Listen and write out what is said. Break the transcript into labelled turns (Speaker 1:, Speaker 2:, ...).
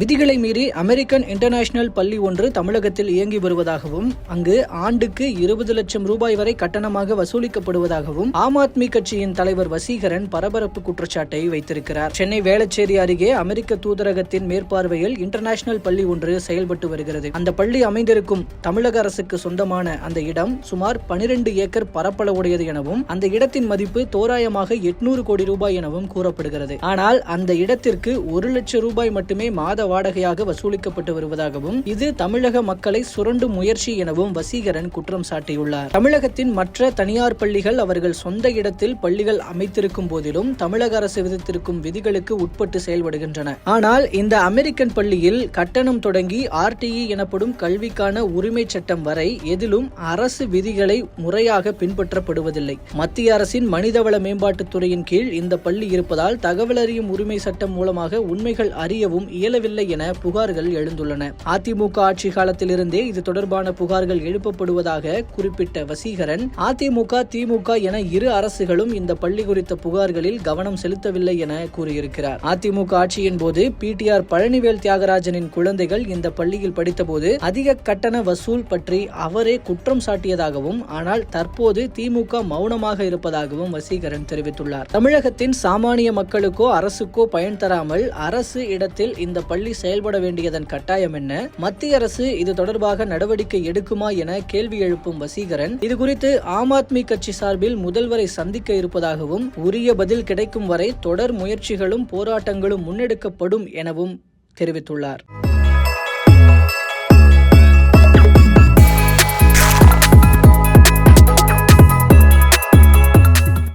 Speaker 1: விதிகளை மீறி American international பள்ளி ஒன்று தமிழகத்தில் இயங்கி வருவதாகவும் அங்கு ஆண்டுக்கு இருபது லட்சம் ரூபாய் வரை கட்டணமாக வசூலிக்கப்படுவதாகவும் ஆம் ஆத்மி கட்சியின் தலைவர் வசீகரன் பரபரப்பு குற்றச்சாட்டை வைத்திருக்கிறார். சென்னை வேளச்சேரி அருகே அமெரிக்க தூதரகத்தின் மேற்பார்வையில் இன்டர்நேஷனல் பள்ளி ஒன்று செயல்பட்டு வருகிறது. அந்த பள்ளி அமைந்திருக்கும் தமிழக அரசுக்கு சொந்தமான அந்த இடம் சுமார் பனிரெண்டு ஏக்கர் பரப்பளவுடையது எனவும் அந்த இடத்தின் மதிப்பு தோராயமாக எட்நூறு கோடி ரூபாய் எனவும் கூறப்படுகிறது. ஆனால் அந்த இடத்திற்கு ஒரு லட்சம் ரூபாய் மட்டுமே மாத வாடகையாக வசூலிக்கப்பட்டு வருவதாகவும் இது தமிழக மக்களை சுரண்டும் முயற்சி எனவும் வசீகரன் குற்றம் சாட்டியுள்ளார். தமிழகத்தின் மற்ற தனியார் பள்ளிகள் அவர்கள் சொந்த இடத்தில் பள்ளிகள் அமைத்திருக்கும் போதிலும் தமிழக அரசு விதித்திருக்கும் விதிகளுக்கு உட்பட்டு செயல்படுகின்றன. ஆனால் இந்த அமெரிக்கன் பள்ளியில் கட்டணம் தொடங்கி ஆர்டிஇ எனப்படும் கல்விக்கான உரிமை சட்டம் வரை எதிலும் அரசு விதிகளை முறையாக பின்பற்றப்படுவதில்லை. மத்திய அரசின் மனிதவள மேம்பாட்டுத் துறையின் கீழ் இந்த பள்ளி இருப்பதால் தகவல் அறியும் உரிமை சட்டம் மூலமாக உண்மைகள் அறியவும் இயலவில்லை என புகார்கள் எழுந்துள்ளன. அதிமுக ஆட்சி காலத்திலிருந்தே இது தொடர்பான புகார்கள் எழுப்பப்படுவதாக குறிப்பிட்ட வசீகரன் அதிமுக திமுக என இரு அரசுகளும் இந்த பள்ளி குறித்த புகார்களில் கவனம் செலுத்தவில்லை என கூறியிருக்கிறார். அதிமுக ஆட்சியின் போது பிடிஆர் பழனிவேல் தியாகராஜனின் குழந்தைகள் இந்த பள்ளியில் படித்தபோது அதிக கட்டண வசூல் பற்றி அவரே குற்றம் சாட்டியதாகவும் ஆனால் தற்போது திமுக மௌனமாக இருப்பதாகவும் வசீகரன் தெரிவித்துள்ளார். தமிழகத்தின் சாமானிய மக்களுக்கோ அரசுக்கோ பயன் தராமல் அரசு இடத்தில் இந்த பள்ளி செயல்பட வேண்டியதன் கட்டாயம் என்ன? மத்திய அரசு இது தொடர்பாக நடவடிக்கை எடுக்குமா என கேள்வி எழுப்பும் வசீகரன் இதுகுறித்து ஆம் ஆத்மி கட்சி சார்பில் முதல்வரை சந்திக்க இருப்பதாகவும் உரிய பதில் கிடைக்கும் வரை தொடர் முயற்சிகளும் போராட்டங்களும் முன்னெடுக்கப்படும் எனவும் தெரிவித்துள்ளார்.